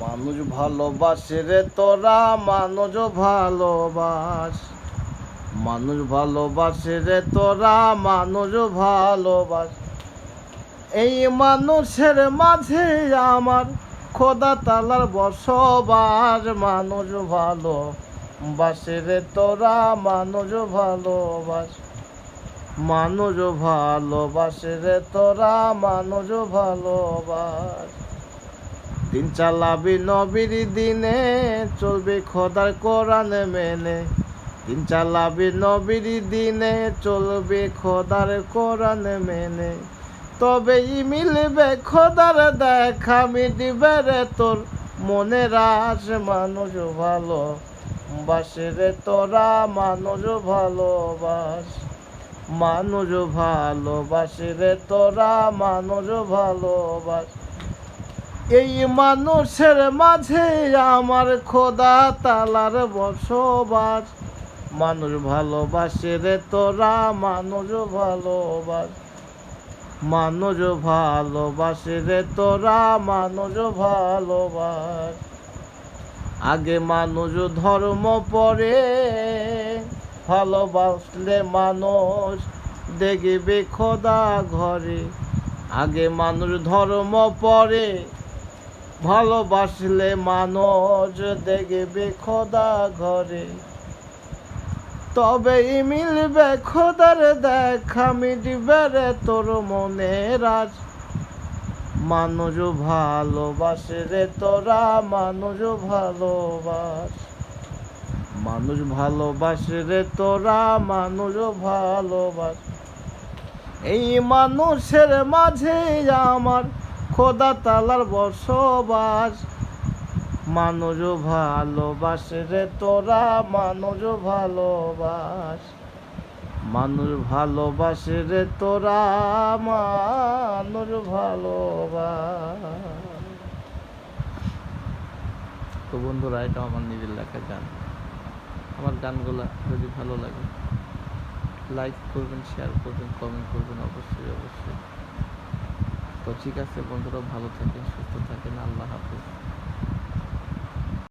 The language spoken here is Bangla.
মানুষ ভালোবাসে রে তোরা, মানুষ ভালোবাস। মানুষ ভালোবাসে রে তোরা, মানুষ ভালোবাস। এই মানুষের মাঝে আমার খোদা তালার বসবাস। মানুষ ভালো বাসে রে তোরা, মানুষ ভালোবাস। মানুষ ভালোবাসে রে তোরা, মানুষ ভালোবাস। দিন চালাবি নবীর দিনে, চলবে খোদার কোরআন মেনে। দিন চালাবি নবীর দিনে, চলবে খোদার কোরআন মেনে। তবেই মিলবে খোদার দেখা, মিটবে রে তোর মনে আশ, মানুষ ভালো বাসে রে তোরা, মানুষ ভালোবাস। মানুষ ভালোবাসে রে তোরা, মানুষ ভালোবাস। এই মানুষের মাঝে আমার খোদা তালার বসবাস। মানুষ ভালোবাসে রে তোরা, মানুষ ভালোবাস। মানুষ ভালোবাসে রে তোরা, মানুষ ভালোবাস। আগে মানুষ ধর্ম পরে ভালোবাসলে মানুষ দেখবে খোদা ঘরে। আগে মানুষ ধর্ম পরে ভালোবাসলে মানুষ দেখবে খোদা ঘরে। তবেই মিলবে খোদার দেখা, মিটবে রে তোর মনের আজ মানুষ ভালোবাসে রে তোরা, মানুষ ভালোবাস। মানুষ ভালোবাসে রে তোরা, মানুষ ভালোবাস। এই মানুষের মাঝে আমার খোদা তালার বসবাস। মানুষ ভালোবাসে রে তোরা, মানুষ ভালোবাস। মানুষ ভালোবাসে রে তোরা, মানুষ ভালোবাস। তো বন্ধুরা, এটা আমার নিজের লেখা গান। আমার গানগুলা যদি ভালো লাগে লাইক করবেন শেয়ার করবেন কমেন্ট করবেন, অবশ্যই অবশ্যই। তো ঠিক আছে বন্ধুরা ভালো থাকেন সুস্থ থাকেন আল্লাহ হাফেজ।